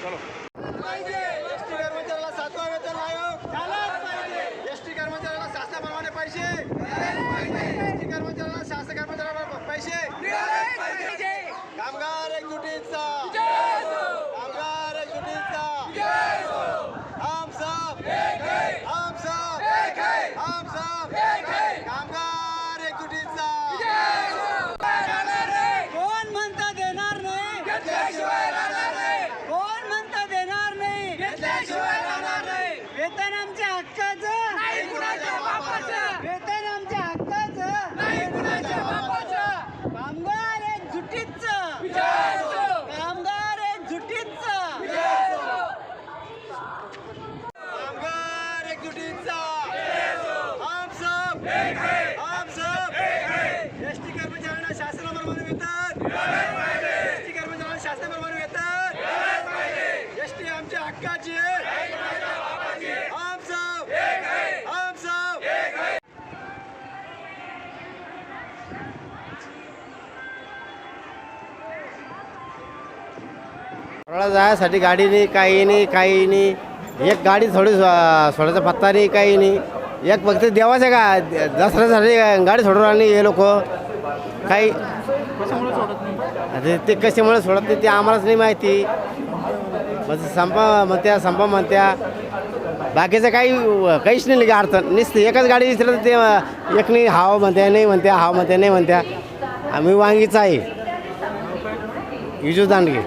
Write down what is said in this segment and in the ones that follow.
ST कर्मचाऱ्याला सातवा वेतन आयोग एसटी कर्मचाऱ्याला शासनाप्रमाणे पैसे. एसटी कर्मचाऱ्याला शासन कर्मचाऱ्याला पैसे कामगार एकजुटीचा कामगार एकजुटीचा हम सब हम सब हम सब कामगार एकजुटीचा कोण म्हणता देणार नाही कोण म्हणता देणार नाही वेतन आमच्या हक्काचं वेतन आमच्या हक्काचं कामगार एक जुटीचं कामगार एक जुटीचं कामगार एकजुटीचा हम सब हम सब एसटी कर्मचाऱ्यांना शासनाप्रमाणे वेतन. एसटी कर्मचाऱ्यांना शासनाप्रमाणे वेतन. एसटी आमच्या हक्काची. जायसाठी गाडी नाही काही नाही काही नाही. एक गाडी थोडी सोडायचा पत्ता नाही काही नाही. एक फक्त देवाच्या का? दसऱ्यासाठी गाडी सोडून आणि हे लोक. काही आता ते कशामुळे सोडत नाही ते आम्हालाच नाही माहिती. मग संपा म्हणत्या संपा म्हणत्या. बाकीचं काही काहीच नाही लगे अडचण. नुसतं एकच गाडी दिसलं ते एक नाही हाव म्हणत्या नाही म्हणत्या हाव म्हणत्या नाही म्हणत्या. आम्ही वांगीच आहे. युजू दांडगे.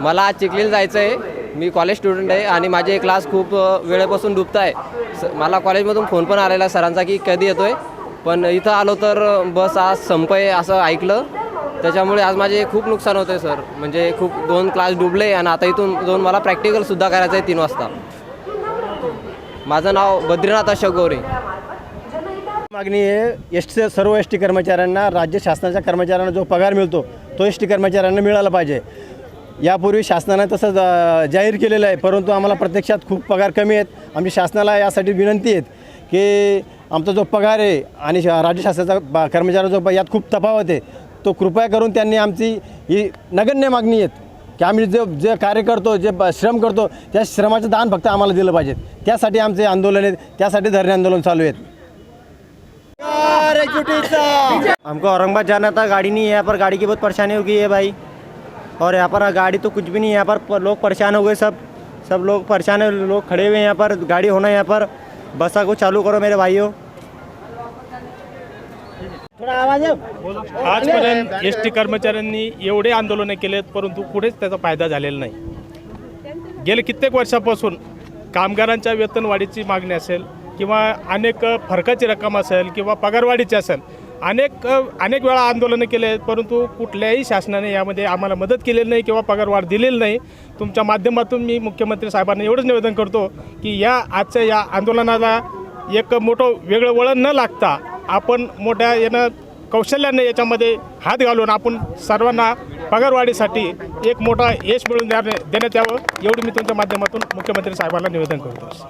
मला आज चिखलीला जायचं आहे मी कॉलेज स्टुडंट आहे आणि माझे क्लास खूप वेळेपासून डुबत आहे स मला कॉलेजमधून फोन पण आलेला सरांचा की कधी येतो आहे पण इथं आलो तर बस आज संप आहे असं ऐकलं. त्याच्यामुळे आज माझे खूप नुकसान होतं आहे सर. म्हणजे खूप दोन क्लास डुबले आणि आता इथून दोन मला प्रॅक्टिकलसुद्धा करायचं आहे तीन वाजता. माझं नाव बद्रीनाथ अशोक गौरे. मागणी आहे एस टी सर्व एस टी कर्मचाऱ्यांना राज्य शासनाच्या कर्मचाऱ्यांना जो पगार मिळतो तो एस टी कर्मचाऱ्यांना मिळाला पाहिजे. यापूर्वी शासनानं तसं जाहीर केलेलं आहे परंतु आम्हाला प्रत्यक्षात खूप पगार कमी आहेत आमची शासनाला यासाठी विनंती आहेत की आमचा जो पगार आहे आणि शा- राज्य शासनाचा कर्मचाऱ्याचा जो यात खूप तफावत आहे तो कृपया करून त्यांनी आमची ही नगण्य मागणी आहेत की आम्ही जे जे कार्य करतो जे श्रम करतो त्या श्रमाचं दान फक्त आम्हाला दिलं पाहिजे त्यासाठी आमचे आंदोलन आहेत त्यासाठी धरणे आंदोलन चालू आहेत हमको औरंगाबाद जाना था गाड़ी नहीं है यहाँ पर गाड़ी की बहुत परेशानी हो है भाई और यहाँ पर गाड़ी तो कुछ भी नहीं है। यहाँ पर लोग परेशान हो गए सब। सब लोग परेशान है। लोग खड़े हुए हैं यहाँ पर। गाड़ी होना है यहाँ पर। बसा को चालू करो मेरे भाइयों। आजपर्यंत एस टी कर्मचाऱ्यांनी एवढे आंदोलनं केलेत परंतु कुठेच त्याचा फायदा झालेला नाही. गेले कित्येक वर्षापासून कामगारांच्या वेतनवाढीची मागणी असेल किंवा अनेक फरकाची रक्कम असेल किंवा पगारवाढीची असेल अनेक अनेक वेळा आंदोलनं केले आहेत परंतु कुठल्याही शासनाने यामध्ये आम्हाला मदत केलेली नाही किंवा पगारवाढ दिलेली नाही. तुमच्या माध्यमातून मी मुख्यमंत्री साहेबांना एवढंच निवेदन करतो की या आजच्या या आंदोलनाला एक मोठं वेगळं वळण न लागता आपण मोठ्या यानं कौशल्याने याच्यामध्ये हात घालून आपण सर्वांना पगारवाढीसाठी एक मोठा यश मिळून देण्यात यावं एवढी मी तुमच्या माध्यमातून मुख्यमंत्री साहेबांना निवेदन करतो.